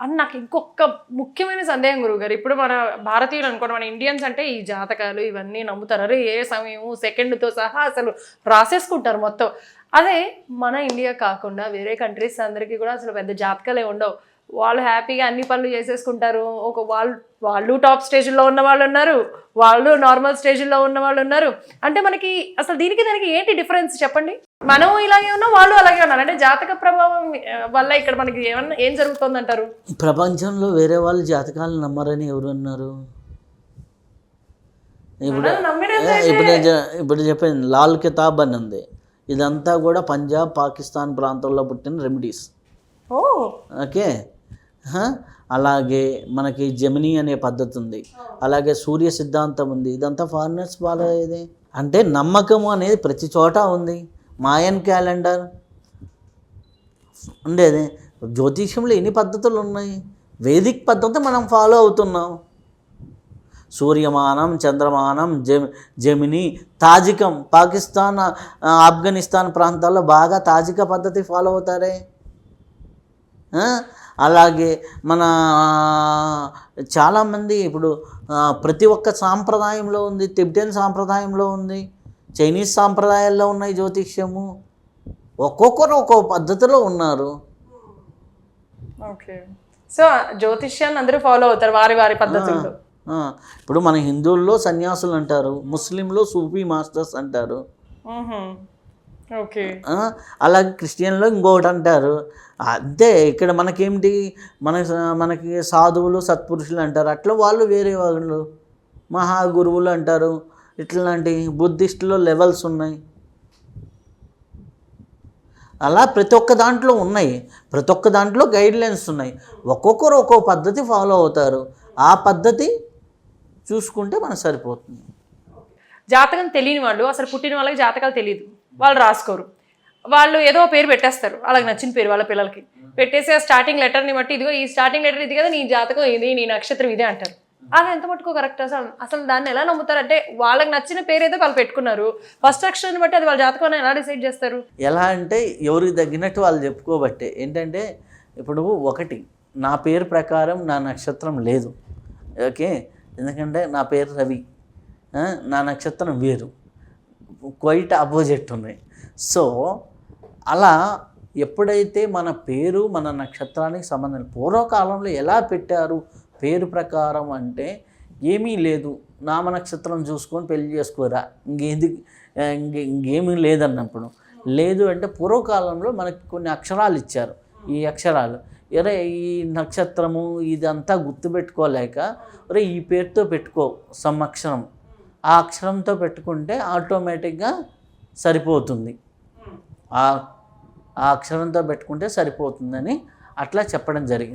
అని నాకు ఇంకొక ముఖ్యమైన సందేహం గురువు గారు ఇప్పుడు మన భారతీయులు అనుకోండి మన ఇండియన్స్ అంటే ఈ జాతకాలు ఇవన్నీ నమ్ముతారు. అరే ఏ సమయం సెకండ్తో సహా అసలు రాసేసుకుంటారు మొత్తం. అదే మన ఇండియా కాకుండా వేరే కంట్రీస్ అందరికీ కూడా అసలు పెద్ద జాతకాలే ఉండవు. వాళ్ళు హ్యాపీగా అన్ని పనులు చేసేసుకుంటారు. ఒక వాళ్ళు వాళ్ళు టాప్ స్టేజ్లో ఉన్న వాళ్ళు ఉన్నారు వాళ్ళు నార్మల్ స్టేజ్లో ఉన్న వాళ్ళు ఉన్నారు. అంటే మనకి అసలు దీనికి దానికి ఏంటి డిఫరెన్స్ చెప్పండి? మనం ఇలాగే ఉన్నాం వాళ్ళు అలాగే ఉన్నారు. అంటే జాతక ప్రభావం వల్ల ఇక్కడ మనకి ఏమన్నా ఏం జరుగుతుంది అంటారు ప్రపంచంలో వేరే వాళ్ళు జాతకాలు నమ్మరని ఎవరు అన్నారు? ఇప్పుడు ఇప్పుడు ఇప్పుడు చెప్పాను లాల్ కితాబ్ అని ఉంది. ఇదంతా కూడా పంజాబ్ పాకిస్తాన్ ప్రాంతంలో పుట్టిన రెమెడీస్. ఓ! ఓకే? అలాగే మనకి జమినీ అనే పద్ధతి ఉంది అలాగే సూర్య సిద్ధాంతం ఉంది. ఇదంతా ఫారినర్స్ ఫాలో అయ్యేది అంటే నమ్మకము అనేది ప్రతి చోట ఉంది. మాయన్ క్యాలెండర్ ఉండేది జ్యోతిష్యంలో ఎన్ని పద్ధతులు ఉన్నాయి? వేదిక్ పద్ధతి మనం ఫాలో అవుతున్నాం. సూర్యమానం చంద్రమానం జెమ్ జమిని తాజికం. పాకిస్తాన్ ఆఫ్ఘనిస్తాన్ ప్రాంతాల్లో బాగా తాజిక పద్ధతి ఫాలో అవుతారే? అలాగే మన చాలామంది ఇప్పుడు ప్రతి ఒక్క సాంప్రదాయంలో ఉంది. తిబ్టన్ సాంప్రదాయంలో ఉంది. చైనీస్ సాంప్రదాయాల్లో ఉన్నాయి జ్యోతిష్యము. ఒక్కొక్కరు ఒక్కో పద్ధతిలో ఉన్నారు. ఓకే. సో జ్యోతిష్యాన్ని అందరూ ఫాలో అవుతారు వారి వారి పద్ధతుల్లో. ఆ, ఇప్పుడు మన హిందువుల్లో సన్యాసులు అంటారు. ముస్లింలో సూఫీ మాస్టర్స్ అంటారు. అలాగే క్రిస్టియన్లో ఇంకొకటి అంటారు. అంతే ఇక్కడ మనకేమిటి? మన మనకి సాధువులు సత్పురుషులు అంటారు. అట్లా వాళ్ళు వేరే వాళ్ళు మహాగురువులు అంటారు. ఇట్లాంటి బుద్ధిస్టులో లెవెల్స్ ఉన్నాయి. అలా ప్రతి ఒక్క దాంట్లో ఉన్నాయి. ప్రతి ఒక్క దాంట్లో గైడ్లైన్స్ ఉన్నాయి. ఒక్కొక్కరు ఒక్కో పద్ధతి ఫాలో అవుతారు. ఆ పద్ధతి చూసుకుంటే మనకు సరిపోతుంది. జాతకం తెలియని వాళ్ళు అసలు పుట్టిన వాళ్ళకి జాతకాలు తెలియదు వాళ్ళు రాసుకోరు. వాళ్ళు ఏదో పేరు పెట్టేస్తారు. వాళ్ళకి నచ్చిన పేరు వాళ్ళ పిల్లలకి. పెట్టేసి ఆ స్టార్టింగ్ లెటర్ని బట్టి ఇదిగో ఈ స్టార్టింగ్ లెటర్ ఇది కదా నీ జాతకం ఇది నీ నక్షత్రం ఇదే అంటారు. అలా ఎంత మట్టుకో కరెక్ట్ అసలు? అసలు దాన్ని ఎలా నమ్ముతారు? అంటే వాళ్ళకి నచ్చిన పేరు ఏదో వాళ్ళు పెట్టుకున్నారు. ఫస్ట్ అక్షరాన్ని బట్టి అది వాళ్ళ జాతకం ఎలా డిసైడ్ చేస్తారు? ఎలా అంటే ఎవరికి తగ్గినట్టు వాళ్ళు చెప్పుకోబట్టే ఏంటంటే ఇప్పుడు ఒకటి నా పేరు ప్రకారం నా నక్షత్రం లేదు. ఓకే? ఎందుకంటే నా పేరు రవి. నా నక్షత్రం వేరు. క్వైట్ అపోజిట్ ఉన్నాయి సో అలా ఎప్పుడైతే మన పేరు మన నక్షత్రానికి సంబంధం పూర్వకాలంలో ఎలా పెట్టారు పేరు ప్రకారం అంటే ఏమీ లేదు నామ నక్షత్రం చూసుకొని పెళ్ళి చేసుకోరా ఇంకేది ఇంకేమీ లేదన్నప్పుడు. లేదు అంటే పూర్వకాలంలో మనకి కొన్ని అక్షరాలు ఇచ్చారు ఈ అక్షరాలు. ఎరే ఈ నక్షత్రము ఇదంతా గుర్తుపెట్టుకోలేక ఒరే ఈ పేరుతో పెట్టుకో సమక్షరం ఆ అక్షరంతో పెట్టుకుంటే ఆటోమేటిక్గా సరిపోతుంది. ఆ ఆ అక్షరంతో పెట్టుకుంటే సరిపోతుందని అట్లా చెప్పడం జరిగింది.